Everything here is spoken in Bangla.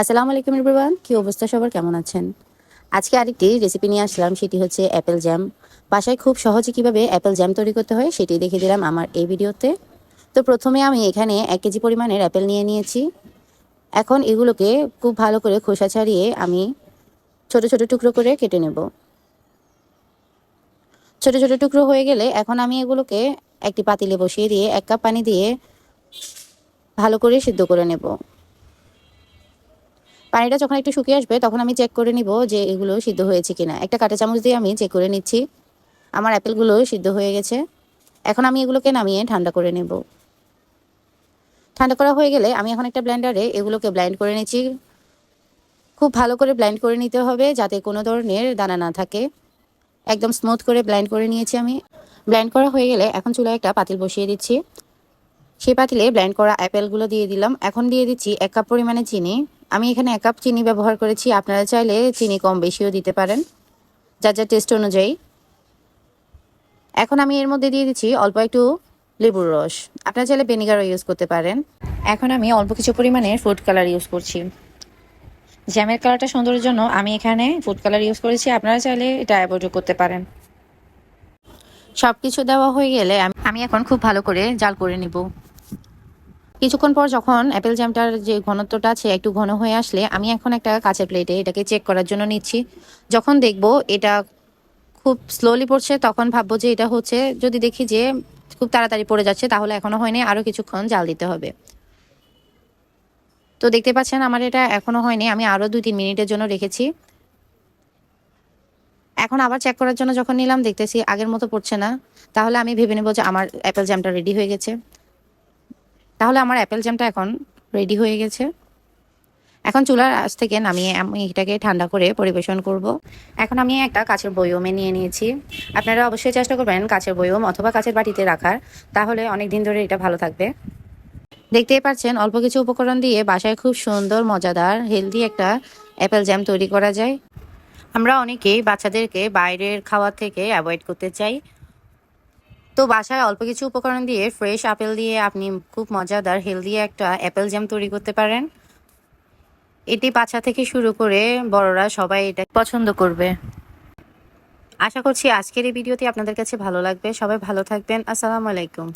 আসসালামু আলাইকুম এভরিওয়ান কি অবস্থা সবার? কেমন আছেন? আজকে আরেকটি রেসিপি নিয়ে আসলাম, সেটি হচ্ছে অ্যাপেল জ্যাম বাসায় খুব সহজে কীভাবে অ্যাপেল জ্যাম তৈরি করতে হয় সেটি দেখে দিলাম আমার এই ভিডিওতে। তো প্রথমে আমি এখানে এক কেজি পরিমাণের অ্যাপেল নিয়ে নিয়েছি। এখন এগুলোকে খুব ভালো করে খোসা ছাড়িয়ে আমি ছোট ছোট টুকরো করে কেটে নেব। ছোট ছোট টুকরো হয়ে গেলে এখন আমি এগুলোকে একটি পাতিলে বসিয়ে দিয়ে, এক কাপ পানি দিয়ে ভালো করে সিদ্ধ করে নেব। পানিটা যখন একটু শুকিয়ে আসবে, তখন আমি চেক করে নিব যে এগুলো সিদ্ধ হয়েছে কিনা। একটা কাঁটা চামচ দিয়ে আমি চেক করে নিচ্ছি। আমার অ্যাপেলগুলো সিদ্ধ হয়ে গেছে। এখন আমি এগুলোকে নামিয়ে ঠান্ডা করে নেব। ঠান্ডা করা হয়ে গেলে আমি এখন একটা ব্লেন্ডারে এগুলোকে ব্লেন্ড করে নিচ্ছি। খুব ভালো করে ব্লেন্ড করে নিতে হবে যাতে কোনো ধরনের দানা না থাকে। একদম স্মুথ করে ব্লেন্ড করে নিয়েছি আমি। ব্লেন্ড করা হয়ে গেলে এখন চুলায় একটা পাতিল বসিয়ে দিচ্ছি। সেই পাতিলে ব্লেন্ড করা অ্যাপেলগুলো দিয়ে দিলাম। এখন দিয়ে দিচ্ছি এক কাপ পরিমাণে চিনি। আমি এখানে এক কাপ চিনি ব্যবহার করেছি। আপনারা চাইলে চিনি কম বেশিও দিতে পারেন। যা যা টেস্ট অনুযায়ী। এখন আমি এর মধ্যে দিয়ে দিচ্ছি অল্প একটু লেবুর রস। আপনারা চাইলে ভিনেগারও ইউজ করতে পারেন। এখন আমি অল্প কিছু পরিমাণের ফুড কালার ইউজ করছি। জ্যামের কালারটা সুন্দরের জন্য আমি এখানে ফুড কালার ইউজ করেছি। আপনারা চাইলে এটা অ্যাভয়েডও করতে পারেন। সব কিছু দেওয়া হয়ে গেলে আমি এখন খুব ভালো করে জাল করে নিব। কিছুক্ষণ পর যখন অ্যাপেল জ্যামটার যে ঘনত্বটা আছে, একটু ঘন হয়ে আসলে, আমি এখন একটা কাঁচের প্লেটে এটাকে চেক করার জন্য নিচ্ছি। যখন দেখব এটা খুব স্লোলি পড়ছে, তখন ভাববো যে এটা হচ্ছে, যদি দেখি যে খুব তাড়াতাড়ি পড়ে যাচ্ছে, তাহলে এখনও হয়নি আরও কিছুক্ষণ জাল দিতে হবে। তো দেখতে পাচ্ছেন আমার এটা এখনও হয়নি, আমি আরও দুই তিন মিনিটের জন্য রেখেছি। এখন আবার চেক করার জন্য যখন নিলাম, দেখতেছি আগের মতো পড়ছে না, তাহলে আমি ভেবে নেব যে আমার অ্যাপেল জ্যামটা রেডি হয়ে গেছে। তাহলে আমার অ্যাপেল জ্যামটা এখন রেডি হয়ে গেছে। এখন চুলার আঁচ থেকে নামিয়ে আমি এটাকে ঠান্ডা করে পরিবেশন করব। এখন আমি একটা কাছের বয়মে নিয়ে নিয়েছি। আপনারা অবশ্যই চেষ্টা করবেন কাছের বয়ম অথবা কাছের বাটিতে রাখার। তাহলে অনেক দিন ধরে এটা ভালো থাকবে। দেখতেই পাচ্ছেন, অল্প কিছু উপকরণ দিয়ে বাসায় খুব সুন্দর, মজাদার হেলদি একটা অ্যাপেল জ্যাম তৈরি করা যায়। আমরা অনেকেই বাচ্চাদেরকে বাইরের খাওয়া থেকে অ্যাভয়েড করতে চাই। তো বাসায় অল্প কিছু উপকরণ দিয়ে ফ্রেশ আপেল দিয়ে আপনি খুব মজাদার হেলদি একটা অ্যাপেল জ্যাম তৈরি করতে পারেন। এটি বাচ্চা থেকে শুরু করে বড়রা সবাই এটা পছন্দ করবে। আশা করছি আজকের এই ভিডিওটি আপনাদের কাছে ভালো লাগবে। সবাই ভালো থাকবেন। আসসালামু আলাইকুম।